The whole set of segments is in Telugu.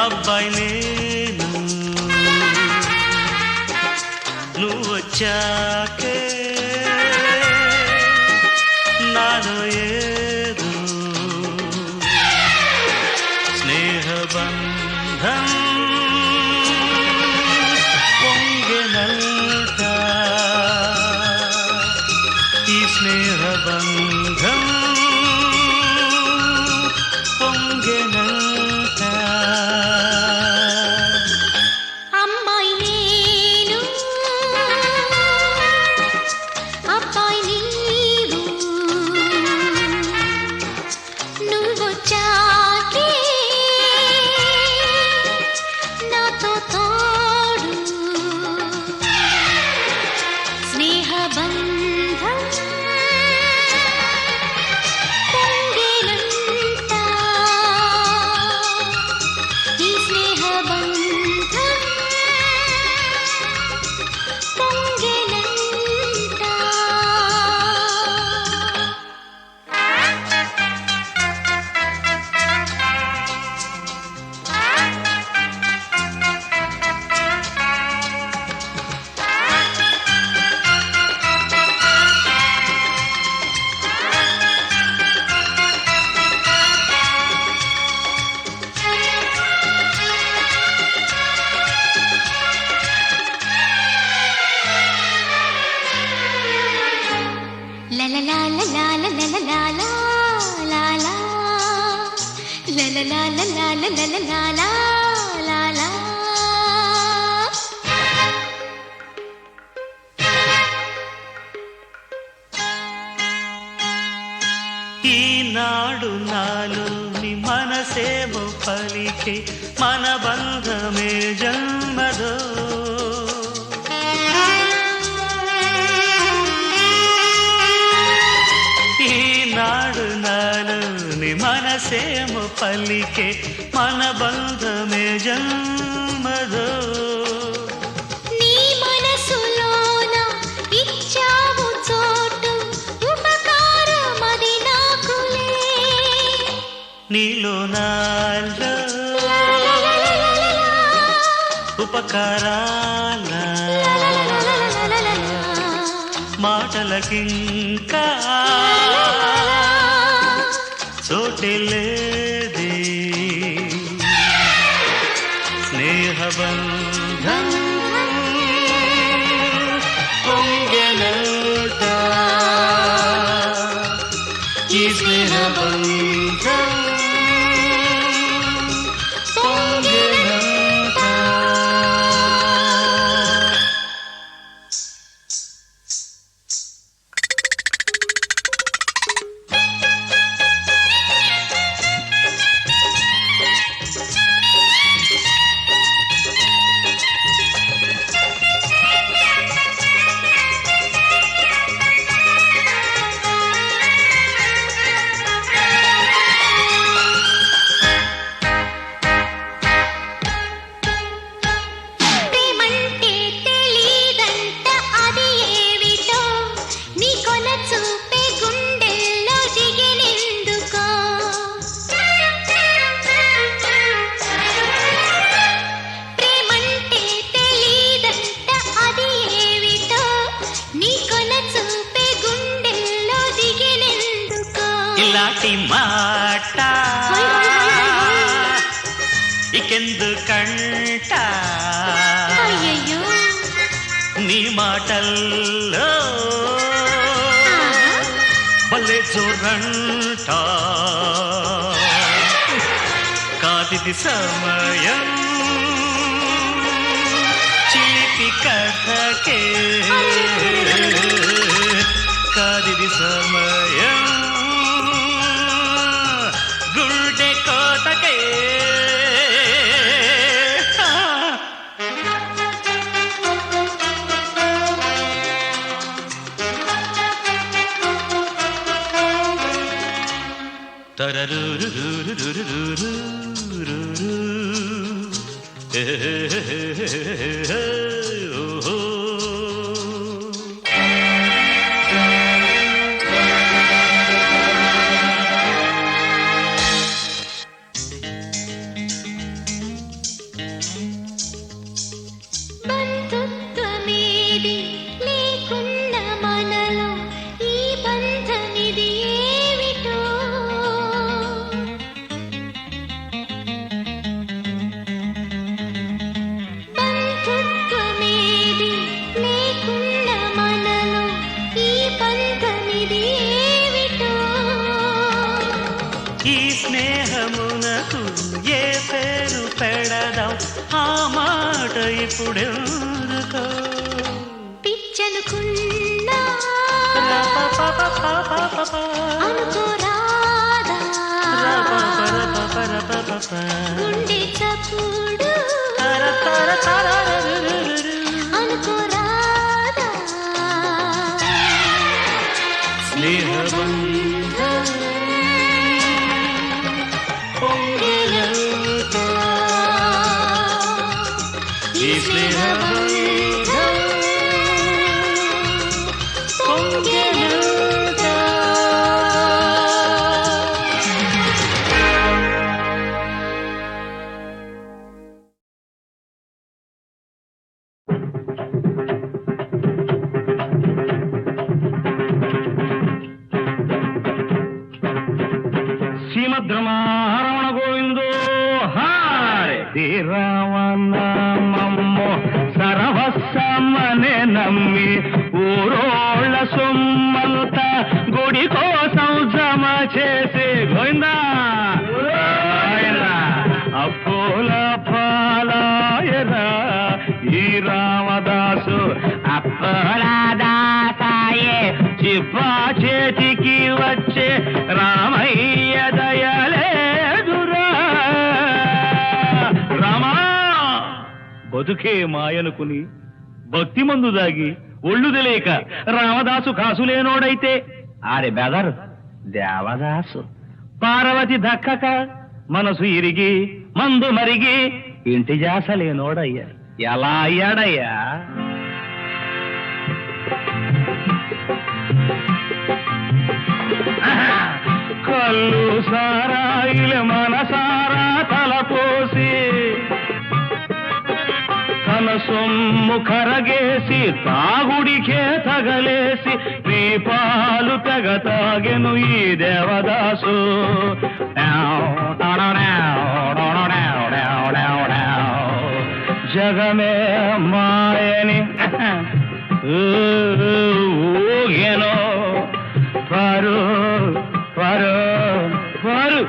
అబ్బాయి నేను. నువ్వు వచ్చాకే నాలో ఏదో స్నేహబంధం పలికే మన బంధమే జన్మదో. ఈనాడు నాలోని మనసేమో పలికే మన బంధమే జన్మదో. నీ నీలో నాలో ఉపకారాల మాటలకింకా మాటి. మాట ఇకెందు కంట? నీ మాటల్లో భలే చూడంట కాదిది సమయం. చిలిపి కథకే. కాదిది సమయం. మాట ఇప్పుడెందుకో పిచ్చనుకున్నా. గుండె చప్పుడు. అనుకోరాదా స్నేహబంధం. ఈ చేసి గోవిందా. అప్పుల పాలాయరా ఈ రామదాసు అప్పుల దాసాయే చిప్పా చేతికి వచ్చే రామయ్య దయలేదురా రామా బతుకే మాయనుకుని భక్తి మందు దాగి ఒళ్ళు తెలియక రామదాసు కాసులేనోడైతే ఆరే బెదరు. దేవదాసు. పార్వతి దక్కక మనసు ఇరిగి మందు మరిగి ఇంటి జాసలేనోడయ్యా ఎలా అయ్యాడయ్యా? కళ్ళు సారాయిల మనసా సొమ్ము కరగేసి తాగుడికే తగలేసి దీపాలు తెగ తాగెను ఈ దేవదాసు జగమే మాయని ఊగెను. పరు పరు పరు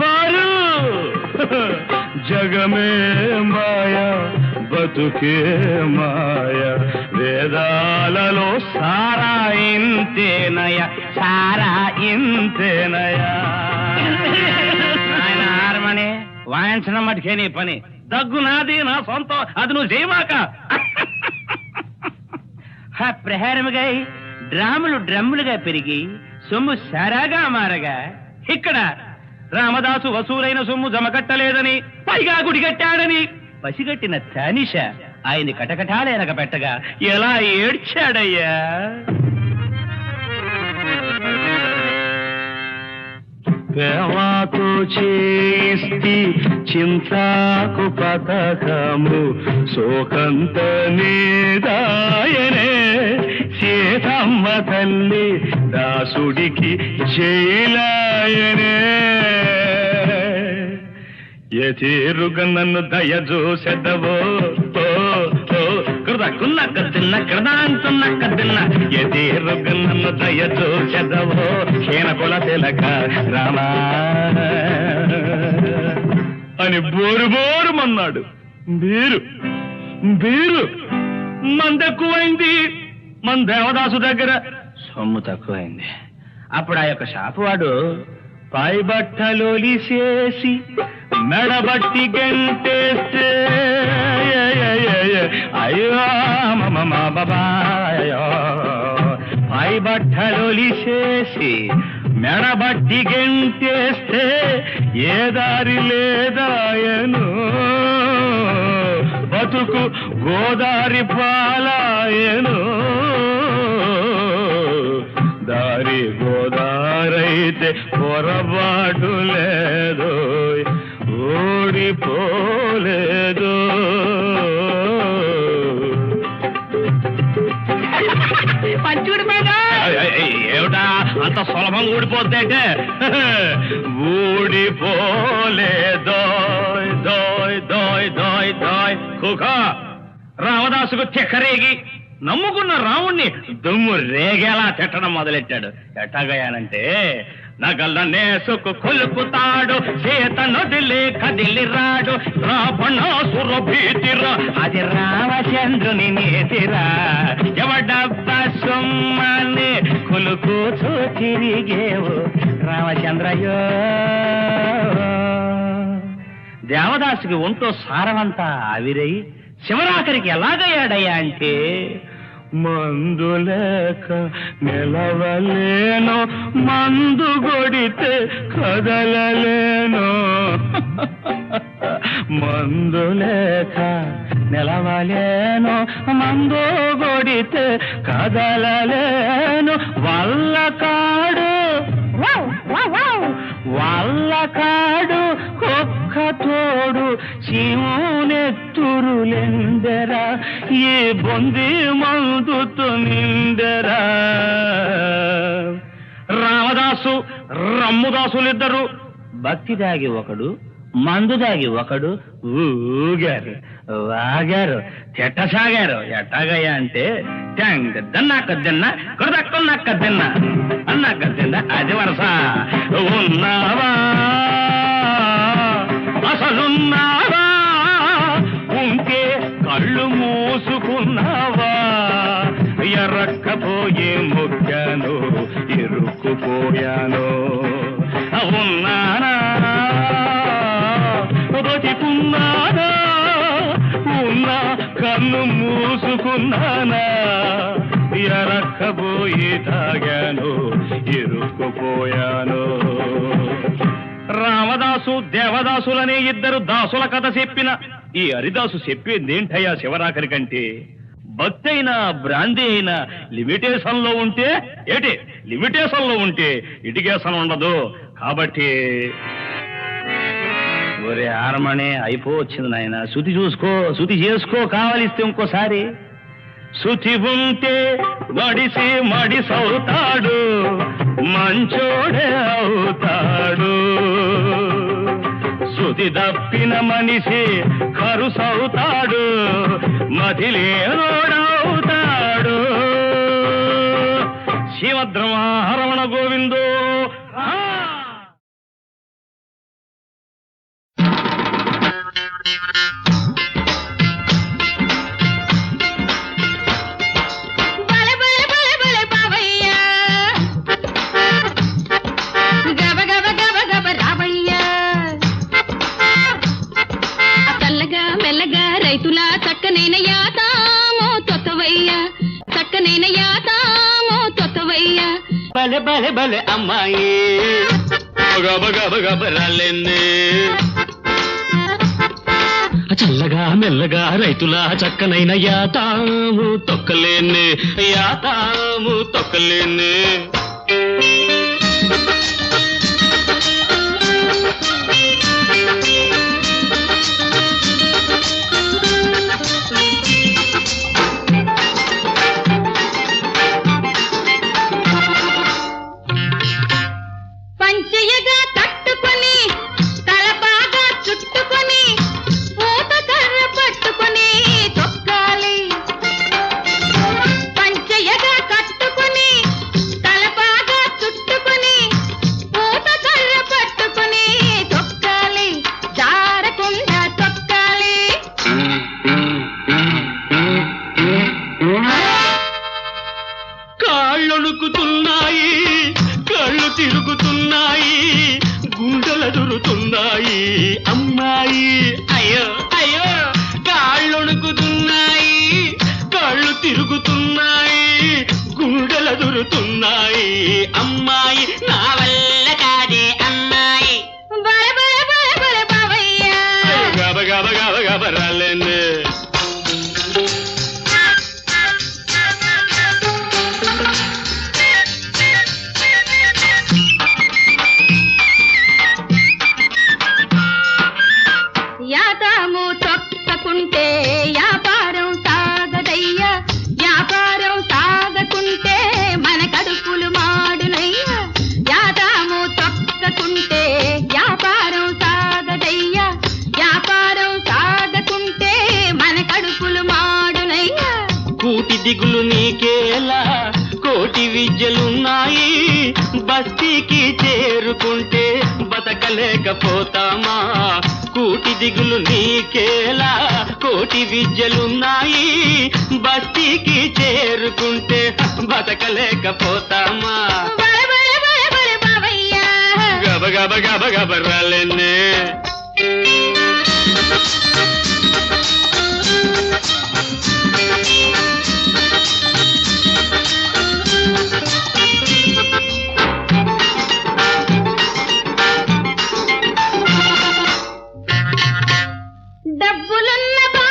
పరు జగమే బ్రతుకే మాయ. వేదాలలో సారా ఇంతేనయ సారా ఇంతేనయ ఆయన హారమని వాయించడం మటుకే నీ పని. దగ్గు నాది నా సొంతం అది నువ్వు చేయమాక. ప్రహారముగా డ్రాములు డ్రమ్ములుగా పెరిగి సొమ్ము సారాగా మారగా ఇక్కడ రామదాసు వసూలైన సొమ్ము జమకట్టలేదని పైగా గుడి కట్టాడని. పసిగట్టిన తానిష ఆయన్ని కటకటాలేనక పెట్టగా ఎలా ఏడ్చాడయ్యా? ప్రేమతో చేయిస్తి చింతాకు పథకము శోకంత నీదాయనే. సీతమ్మ తల్లి దాసుడికి జైలాయనే. ఎతీరుగా నన్ను దయ చూసెదవో ఓ తిన్న కృదాంతున్నక్క తిన్న ఏ తీరుగ నన్ను దయజూసెదవో క్షీణ కుల తిలక రామా. అని బోరు బోరుమన్నాడు బీరు బీరు మందెక్కువైంది. మన దేవదాసు దగ్గర సొమ్ము తక్కువైంది. అప్పుడు ఆ యొక్క షాపువాడు పై బట్టలోలి చేసి మెడబట్టి గంటేస్తే. అయ్యో మమ బాబాయో పై బట్టలొలిసేసి మెడబట్టి గంటేస్తే ఏ దారి లేదాయను. బతుకు గోదారి పాలాయను. దారి గోదారైతే పొరపాటు లేదు ఓడిపోలేదు ఏమిటా? అంత సులభంగా ఊడిపోద్ది అంటే? ఊడిపోలే దోయ్ దోయ్ దోయ్ దోయ్ కుక రామదాసుకు తిక్కరేగి. నమ్ముకున్న రాముణ్ణి దుమ్ము రేగేలా తిట్టడం మొదలెట్టాడు. ఎట్టాగయానంటే నగల నేసుకు కొలుపుతాడు సీత నదిలే కదిలి రాడు రావణాసుర భీతిరా అది రామచంద్రుని నేతిరా. ఎవడబ్బ సొమ్మని కొలుకూచు తిరిగేవు రామచంద్రయో దేవదాసుకి ఒంటో సారమంతా ఆవిరై శివరాఖరికి ఎలాగయ్యాడయ్యా అంటే మందు లేక నిలవలేను మందు కొడితే కదలలేను. మందు లేక నిలవలేను మందు కొడితే కదలలేను. వల్ల కాడు వాళ్ళ కాడు ఒక్క తోడు ఊరులెందరా ఏ బొంది మందుతో నిందరా? రామదాసు రమ్ముదాసులిద్దరు భక్తి దాగి ఒకడు మందు దాగి ఒకడు ఊగారు వాగారు చెట్టసాగారు. ఎట్టాగయ్యా అంటే దన్నాకద్దన్న కుదక్కున్నాకద్దన్న అన్నాకద్దన్న అది వరస ఉన్నావా? ఇరుక్కుపోయాను ఉన్నానా? బతికున్నానా ఉన్నా కన్ను మూసుకున్నానా? ఎరక్కబోయి తాగాను ఇరుక్కుపోయాను? రామదాసు దేవదాసులనే ఇద్దరు దాసుల కథ చెప్పిన ఈ హరిదాసు చెప్పేదేంటయ్యా శివరాకరి కంటే? భక్తి అయినా బ్రాంతి అయినా లిమిటేషన్లో ఉంటే ఏటే? లిమిటేషన్లో ఉంటే ఇటికేషన్ ఉండదు. కాబట్టి ఒరే ఆరమణే అయిపోవచ్చింది నాయన. శుతి చూసుకో శుతి చేసుకో కావాలిస్తే ఇంకోసారి. శుతి ఉంటే మడిసి మడిసవుతాడు మంచోడే అవుతాడు. శుతి తప్పిన మనిషి కరుసవుతాడు మదిలేనోడవుతాడు శివద్రమారమణ గోవిందో బలె బలె అమ్మాయి. గబ చల్లగా మెల్లగా రైతుల చక్కనైన యాతాము తొక్కలేని యాతాము తొక్కలేని తిరుగుతున్నాయి దిగులు నీకేలా కోటి విద్యలున్నాయి బస్తీకి చేరుకుంటే బతకలేకపోతామా కూటి దిగులు నీకేలా కోటి విద్యలున్నాయి బస్తీకి చేరుకుంటే బతకలేకపోతామా గబ బల గబ గబ గబ గబర్రాలెన్నే డబ్బులున్న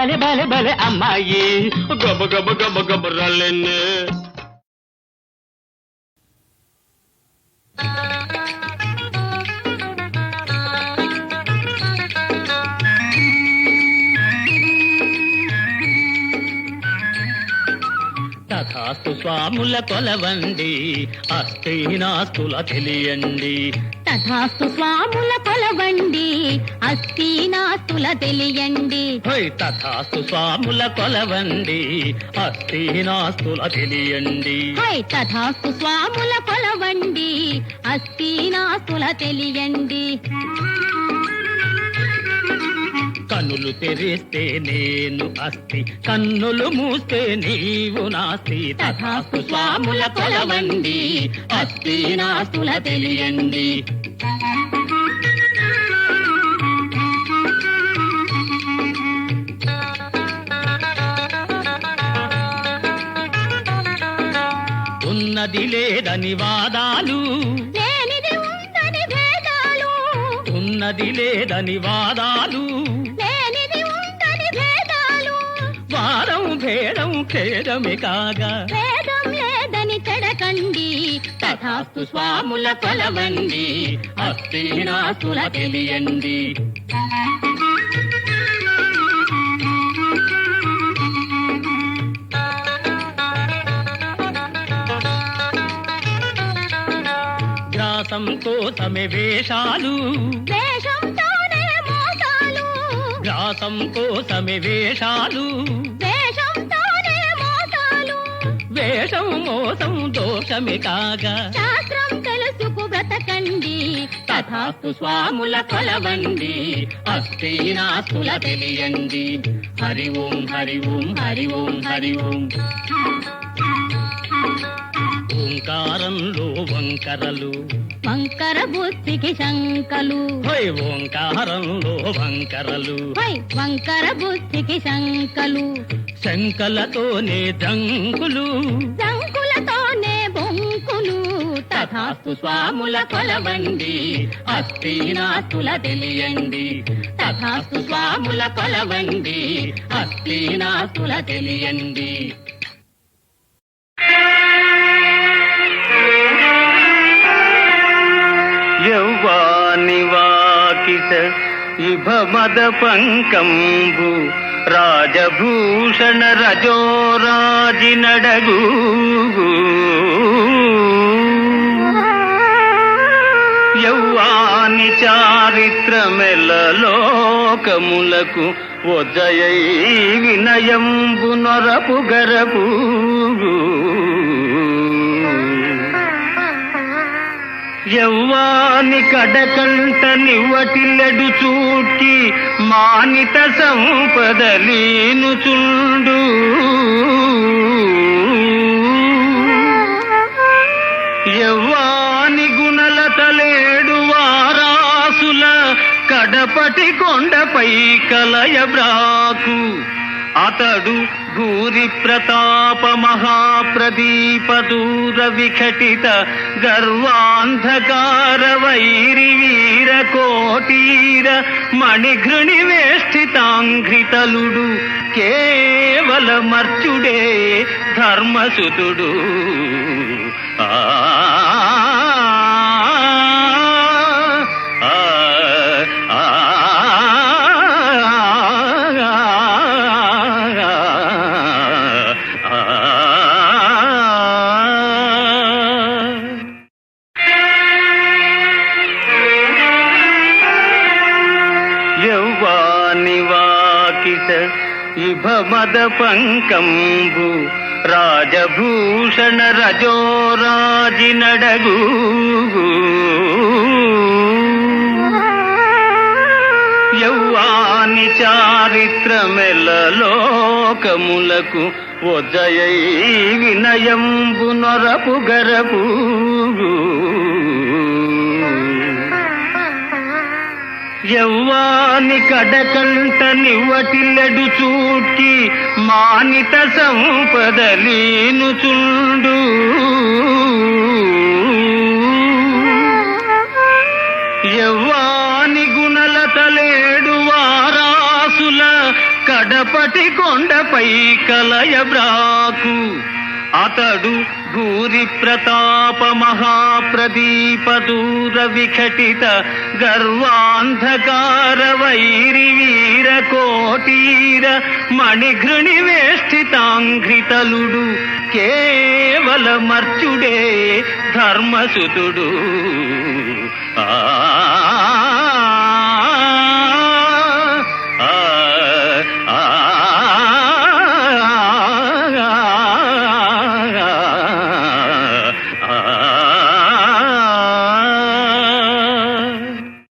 బాలె బాలె బాలె అమ్మాయి. గబ గబ గబ గబ రల్లెన్నే. తథాస్తు స్వాముల కొలవండి అస్థినాస్తుల తెలియండి. తథాస్తు స్వాముల కొలవండి అస్థీనాస్తుల తెలియండి. హోయ్ తథాస్తు స్వాముల కొలవండి అస్థినాస్తుల తెలియండి. హై తథాస్తు స్వాముల కొలవండి అస్థీనాస్తుల తెలియండి. కన్నులు తెరిస్తే నేను అస్థి కన్నులు మూస్తే నీవు నాస్తి. తథాస్తు స్వాముల కొలవండి అస్థినాస్తుల తెలియండి. ఉన్నది లేదని వాదాలు ఉన్నది లేదని వాదాలు. వారం భేదం ఖేదమే కాగా. భేదం లేదని చెడకండి. తథాస్తు స్వాముల కొలవండి. అస్థినాస్తుల తెలియండి. గ్రాసం కోసమే వేషాలు. వేషంతోనే మోసాలు. గ్రాసం కోసమే వేషాలు. వేషం మోసం దోషమే కాగా శాస్త్రం తెలుసుకు బ్రతకండి తథాస్తు స్వాముల కొలవండి అస్థినాస్తుల తెలియండి. హరి ఓం హరి ఓం హరి ఓం హరి ఓం. ఓంకారంలో వంకరలు. వంకర బుద్ధికి శంకలు. హోయ్ ఓంకారంలో వంకరలు. హై వంకర బుద్ధికి శంకలు. శంకలతోనే దంకులు. శంకులతోనే బొంకులు. తథాస్తు స్వాముల కొలవండి. అస్థినాస్తుల తెలియండి. తథాస్తు స్వాముల కొలవండి. అస్థినాస్తుల తెలియండి. యౌవానివాకిత ఇభమద పంకంబు రాజభూషణ రజోరాజి నడగు. యౌవాని చారిత్రమెలలోకములకు ఒజయై వినయంబు నొరపు గరపు. యౌవాని కడకంట నివ్వటిల్లెడు చూడ్కి మానిత సంపదలీను చుండు యవ్వాని గుణల తలేడు వారాసుల కడపటి కొండపై కలయ బ్రాకు. అతడు భూరి ప్రతాప మహాప్రదీప దూర విఘటిత గర్వాంధకార వైరి వీర కోటీర మణిఘృణి వేష్టితాంఘ్రితలుడు కేవల మర్చుడే ధర్మసుతుడు. ఆ, ఇభ మద పంకంబు రాజభూషణ రజోరాజి నడగు. యౌవాని చారిత్రమెల్లలోకములకు ఒజయై వినయంబు నొరపు గరపు యవ్వాని కడకంట నివ్వటిల్లడు చూడ్కి మానిత సంపదలీను చుండు. యవ్వాని గుణల తలేడు వారాసుల కడపటి కొండపై కలయ బ్రాకు అతడు భూరి ప్రతాప మహాప్రదీప దూర విఘటిత గర్వాంధకార వైరి వీర కోటీర మణిఘృణి వేష్టితాంఘ్రితలుడు కేవల మర్చుడే ధర్మసుతుడు. ఆ